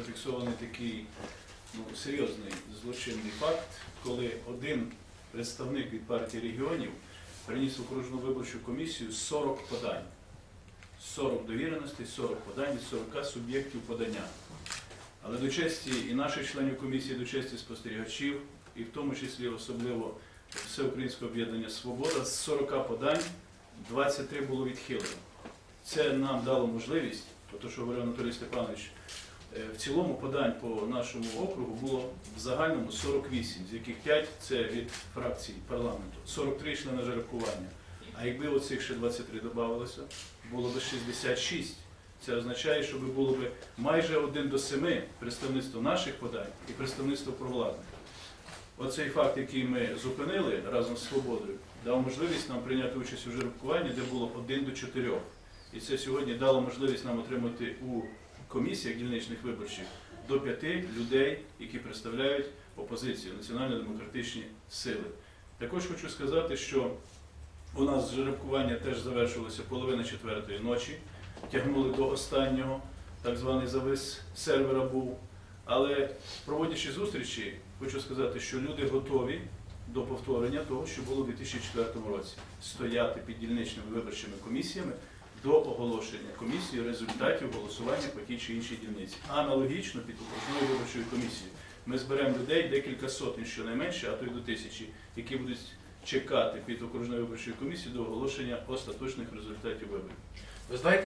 зафіксований такий ну, серйозний злочинний факт, коли один представник від партії регіонів приніс в окружну виборчу комісію 40 подань. 40 довіреностей, 40 подань від 40 суб'єктів подання. Але до честі і наших членів комісії, до честі спостерігачів, і в тому числі особливо Всеукраїнського об'єднання Свобода, з 40 подань 23 було відхилено. Це нам дало можливість, то, що говорив Анатолій Степанович, в цілому подань по нашому округу було в загальному 48, з яких 5 це від фракцій парламенту, 43 йшли на жеребкування. А якби оцих ще 23 додавалося, було б 66. Це означає, що було б майже один до семи представництво наших подань і представництво провладних. Оцей факт, який ми зупинили разом з свободою, дав можливість нам прийняти участь у жеребкуванні, де було один до чотирьох. І це сьогодні дало можливість нам отримати у комісіях дільничних виборчих до п'яти людей, які представляють опозицію, національно-демократичні сили. Також хочу сказати, що у нас жеребкування теж завершилося половина четвертої ночі, тягнули до останнього, так званий завис сервера був. Але проводячи зустрічі, хочу сказати, що люди готові до повторення того, що було у 2004 році, стояти під дільничними виборчими комісіями до оголошення комісії результатів голосування по тій чи іншій дільниці. Аналогічно під окружною виборчою комісією. Ми зберемо людей декілька сотень щонайменше, а то й до тисячі, які будуть чекати під окружною виборчою комісією до оголошення остаточних результатів виборів. Ви знаєте,